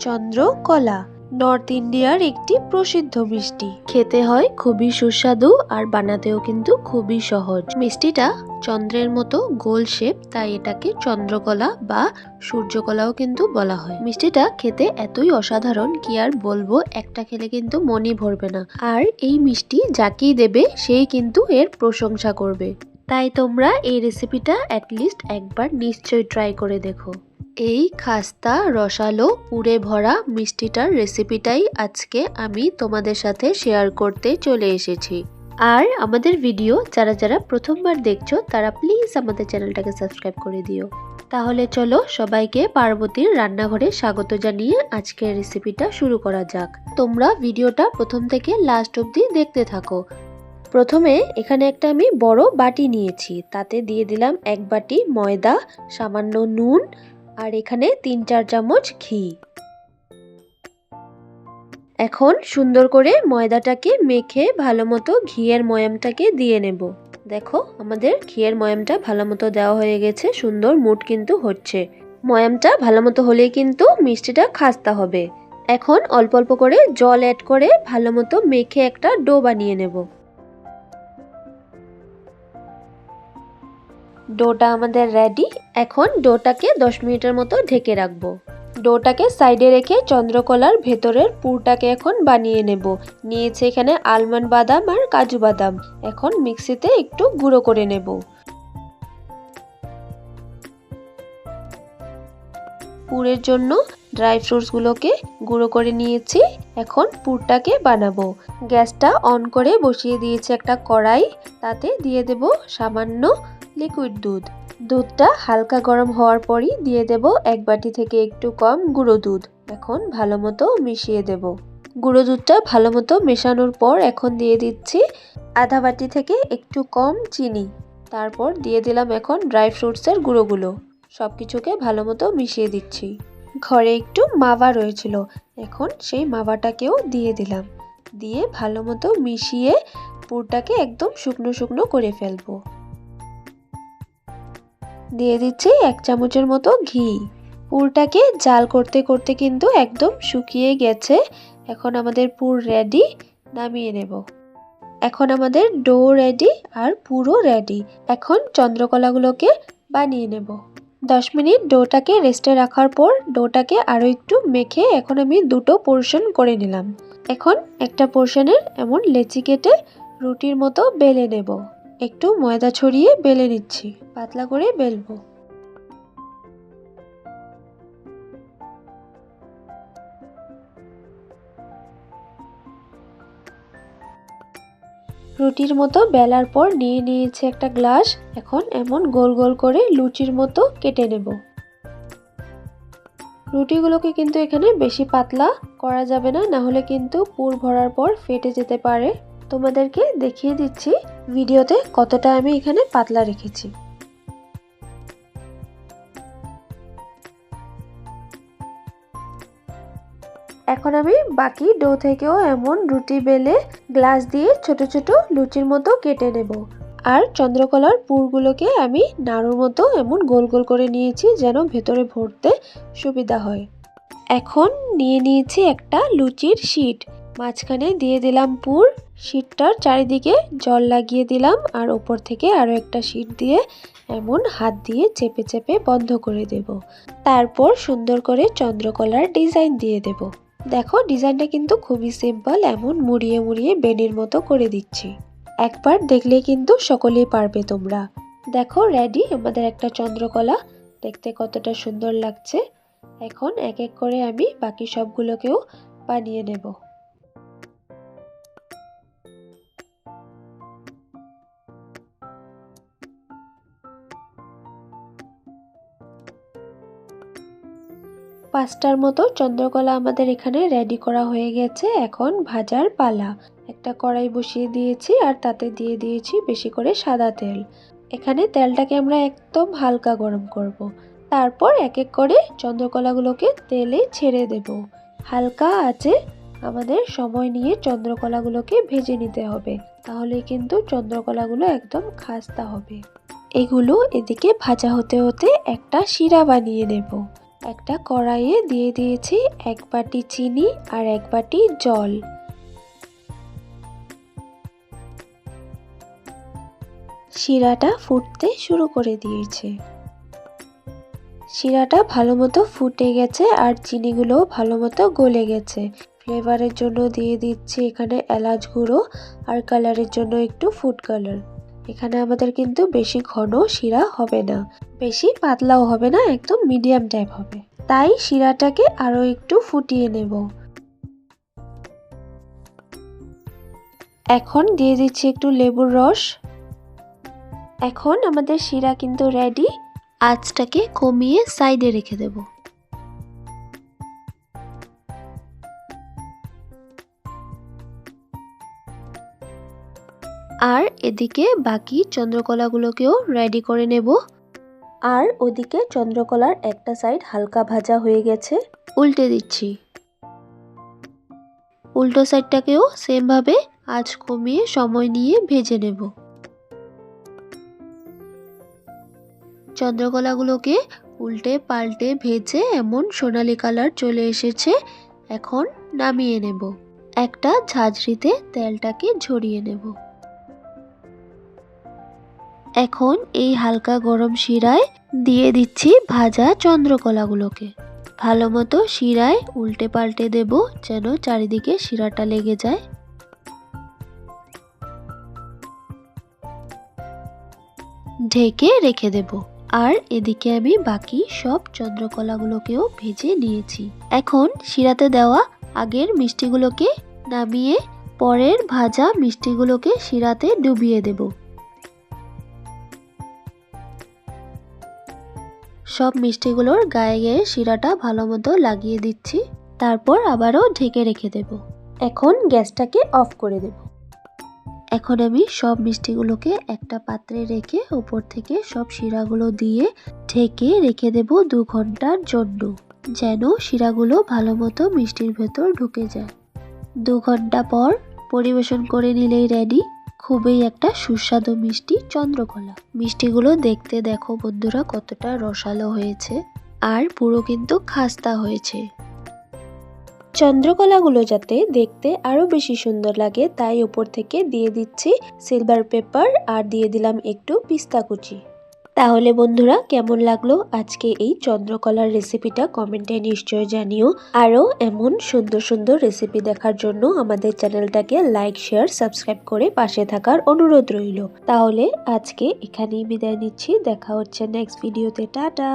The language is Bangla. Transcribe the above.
চন্দ্রকলা নর্থ ইন্ডিয়ার একটি প্রসিদ্ধ মিষ্টি। খেতে হয় খুবই সুস্বাদু আর বানাতেও কিন্তু খুবই সহজ। মিষ্টিটা চন্দ্রের মতো গোল শেপ, তাই এটাকে চন্দ্রকলা বা সূর্যকলাও কিন্তু বলা হয়। মিষ্টিটা খেতে এতই অসাধারণ কি আর বলব, একটা খেলে কিন্তু মনই ভরবে না। আর এই মিষ্টি যাকেই দেবে, সেই কিন্তু এর প্রশংসা করবে। তাই তোমরা এই রেসিপিটা অ্যাটলিস্ট একবার নিশ্চয়ই ট্রাই করে দেখো। এই খাস্তা, রসালো পুরে ভরা মিষ্টিটার রেসিপিটাই আজকে আমি তোমাদের সাথে শেয়ার করতে চলে এসেছি। আর আমাদের ভিডিও যারা যারা প্রথমবার দেখছ, তারা প্লিজ আমাদের চ্যানেলটাকে সাবস্ক্রাইব করে দিও। তাহলে চলো সবাইকে পার্বতীর রান্নাঘরে স্বাগত জানিয়ে আজকের রেসিপিটা শুরু করা যাক। তোমরা ভিডিওটা প্রথম থেকে লাস্ট অবধি দেখতে থাকো। প্রথমে এখানে একটা আমি বড় বাটি নিয়েছি। তাতে দিয়ে দিলাম এক বাটি ময়দা, সামান্য নুন আর এখানে তিন চার চামচ ঘি। এখন সুন্দর করে ময়দাটাকে মেখে ভালো মতো ঘিয়ের ময়ামটাকে দিয়ে নেব। দেখো, আমাদের ঘিয়ের ময়ামটা ভালো মতো দেওয়া হয়ে গেছে, সুন্দর মুট কিন্তু হচ্ছে। ময়ামটা ভালো মতো হলেই কিন্তু মিষ্টিটা খাস্তা হবে। এখন অল্প অল্প করে জল অ্যাড করে ভালো মতো মেখে একটা ডো বানিয়ে নেব। ডোটা আমাদের রেডি এখন ডোটাকে দশ মিনিটের মতো ঢেকে রাখব। ডোটাকে সাইডে রেখে চন্দ্রকলার ভেতরের পুরটাকে এখন বানিয়ে নেব। নিয়েছে এখানে আলমন্ড বাদাম আর কাজু বাদাম। এখন মিক্সিতে একটু গুঁড়ো করে নেব। পুরের জন্য ড্রাই ফ্রুটসগুলোকে গুঁড়ো করে নিয়েছি। এখন পুরটাকে বানাবো। গ্যাসটা অন করে বসিয়ে দিয়েছি একটা কড়াই। তাতে দিয়ে দেব সামান্য লিকুইড দুধ। দুধটা হালকা গরম হওয়ার পরই দিয়ে দেব এক বাটি থেকে একটু কম গুঁড়ো দুধ। এখন ভালো মতো মিশিয়ে দেব। গুঁড়ো দুধটা ভালো মতো মেশানোর পর এখন দিয়ে দিচ্ছি আধা বাটি থেকে একটু কম চিনি। তারপর দিয়ে দিলাম এখন ড্রাই ফ্রুটসের গুঁড়োগুলো। সব কিছুকে ভালো মতো মিশিয়ে দিচ্ছি। ঘরে একটু মাভা রয়েছিল। এখন সেই মাভাটাকেও দিয়ে দিলাম। দিয়ে ভালো মতো মিশিয়ে পুরটাকে একদম শুকনো শুকনো করে ফেলব। দিয়ে দিচ্ছি এক চামচের মতো ঘি। পুরটাকে জাল করতে করতে কিন্তু একদম শুকিয়ে গেছে। এখন আমাদের পুর রেডি নামিয়ে নেব। এখন আমাদের ডো রেডি আর পুরো রেডি এখন চন্দ্রকলাগুলোকে বানিয়ে নেব। দশ মিনিট ডোটাকে রেস্টে রাখার পর ডোটাকে আরও একটু মেখে এখন আমি দুটো পোর্শন করে নিলাম। এখন একটা পোর্শনের এমন লেচি কেটে রুটির মতো বেলে নেব। একটু ময়দা ছড়িয়ে বেলে নিচ্ছি। পাতলা করে বেলবো। রুটির মতো বেলার পর নিয়ে নিয়েছে একটা গ্লাস। এখন এমন গোল গোল করে লুচির মতো কেটে নেব। রুটিগুলোকে কিন্তু এখানে বেশি পাতলা করা যাবে না না হলে কিন্তু পুর ভরার পর ফেটে যেতে পারে। তোমাদেরকে দেখিয়ে দিচ্ছি ভিডিওতে কতটা আমি এখানে পাতলা রেখেছি। এখন আমি বাকি ডো থেকেও এমন রুটি বেলে গ্লাস দিয়ে ছোট ছোট লুচির মতো কেটে নেব। আর চন্দ্রকলার পুরগুলোকে আমি নাড়ুর মতো এমন গোল গোল করে নিয়েছি যেন ভেতরে ভরতে সুবিধা হয়। এখন নিয়ে নিয়েছি একটা লুচির শিট। মাঝখানে দিয়ে দিলাম পুর শিটটার চারিদিকে জল লাগিয়ে দিলাম আর ওপর থেকে আরও একটা শিট দিয়ে এমন হাত দিয়ে চেপে চেপে বন্ধ করে দেব। তারপর সুন্দর করে চন্দ্রকলার ডিজাইন দিয়ে দেব। দেখো, ডিজাইনটা কিন্তু খুবই সিম্পল, এমন মুড়িয়ে মুড়িয়ে বেনির মতো করে দিচ্ছি। একবার দেখলে কিন্তু সকলেই পারবে তোমরা। দেখো রেডি আমাদের একটা চন্দ্রকলা। দেখতে কতটা সুন্দর লাগছে। এখন এক এক করে আমি বাকি সবগুলোকেও বানিয়ে নেব। পাঁচটার মতো চন্দ্রকলা আমাদের এখানে রেডি করা হয়ে গেছে। এখন ভাজার পালা। একটা কড়াই বসিয়ে দিয়েছি আর তাতে দিয়ে দিয়েছি বেশি করে সাদা তেল। এখানে তেলটাকে আমরা একদম হালকা গরম করব। তারপর এক এক করে চন্দ্রকলাগুলোকে তেলে ছেড়ে দেব। হালকা আছে। আমাদের সময় নিয়ে চন্দ্রকলাগুলোকে ভেজে নিতে হবে। তাহলে কিন্তু চন্দ্রকলাগুলো একদম খাস্তা হবে। এগুলো এদিকে ভাজা হতে হতে একটা শিরা বানিয়ে নেব একটা কড়াইয়ে দিয়ে দিয়েছি এক বাটি চিনি আর এক বাটি জল। শিরাটা ফুটতে শুরু করে দিয়েছে। শিরাটা ভালো মতো ফুটে গেছে আর চিনিগুলোও ভালো মতো গলে গেছে। ফ্লেভারের জন্য দিয়ে দিচ্ছি এখানে এলাচ গুঁড়ো আর কালারের জন্য একটু ফুড কালার। এখানে আমাদের কিন্তু বেশি ঘন শিরা হবে না। বেশি পাতলাও হবে না, একদম মিডিয়াম টাইপ হবে। তাই শিরাটাকে আরও একটু ফুটিয়ে নেব। এখন দিয়ে দিচ্ছি একটু লেবুর রস। এখন আমাদের শিরা কিন্তু রেডি আঁচটাকে কমিয়ে সাইডে রেখে দেব। আর এদিকে বাকি চন্দ্রকলাগুলোকেও রেডি করে নেব। আর ওদিকে চন্দ্রকলার একটা সাইড হালকা ভাজা হয়ে গেছে। উল্টে দিচ্ছি। উল্টো সাইডটাকেও সেমভাবে আঁচ কমিয়ে সময় নিয়ে ভেজে নেব। চন্দ্রকলাগুলোকে উল্টে পাল্টে ভেজে এমন সোনালি কালার চলে এসেছে এখন নামিয়ে নেব। একটা ঝাঁঝরিতে তেলটাকে ঝরিয়ে নেব। এখন এই হালকা গরম শিরায় দিয়ে দিচ্ছি ভাজা চন্দ্রকলাগুলোকে। ভালো মতো শিরায় উল্টে পাল্টে দেব যেন চারিদিকে শিরাটা লেগে যায়। ঢেকে রেখে দেব। আর এদিকে আমি বাকি সব চন্দ্রকলাগুলোকেও ভেজে নিয়েছি। এখন শিরাতে দেওয়া আগের মিষ্টিগুলোকে নামিয়ে পরের ভাজা মিষ্টিগুলোকে শিরাতে ডুবিয়ে দেব। সব মিষ্টিগুলোর গায়ে গায়ে শিরাটা ভালো মতো লাগিয়ে দিচ্ছি। তারপর আবারও ঢেকে রেখে দেব। এখন গ্যাসটাকে অফ করে দেব। এখন আমি সব মিষ্টিগুলোকে একটা পাত্রে রেখে উপর থেকে সব শিরাগুলো দিয়ে ঢেকে রেখে দেব দু ঘণ্টার জন্য, যেন শিরাগুলো ভালো মতো মিষ্টির ভেতর ঢুকে যায়। দু ঘণ্টা পর পরিবেশন করে নিলেই রেডি খুবই একটা সুস্বাদু মিষ্টি চন্দ্রকলা। মিষ্টিগুলো দেখতে দেখো বন্ধুরা কতটা রসালো হয়েছে আর পুরো কিন্তু খাস্তা হয়েছে। চন্দ্রকলাগুলো যাতে দেখতে আরও বেশি সুন্দর লাগে তাই উপর থেকে দিয়ে দিচ্ছি সিলভার পেপার আর দিয়ে দিলাম একটু পিস্তা কুচি। তাহলে বন্ধুরা, কেমন লাগল আজকে এই চন্দ্রকলার রেসিপিটা কমেন্টে নিশ্চয় জানিও। আরও এমন সুন্দর সুন্দর রেসিপি দেখার জন্য আমাদের চ্যানেলটাকে লাইক শেয়ার সাবস্ক্রাইব করে পাশে থাকার অনুরোধ রইল। তাহলে আজকে এখানেই বিদায় নিচ্ছি। দেখা হচ্ছে নেক্সট ভিডিওতে টাটা!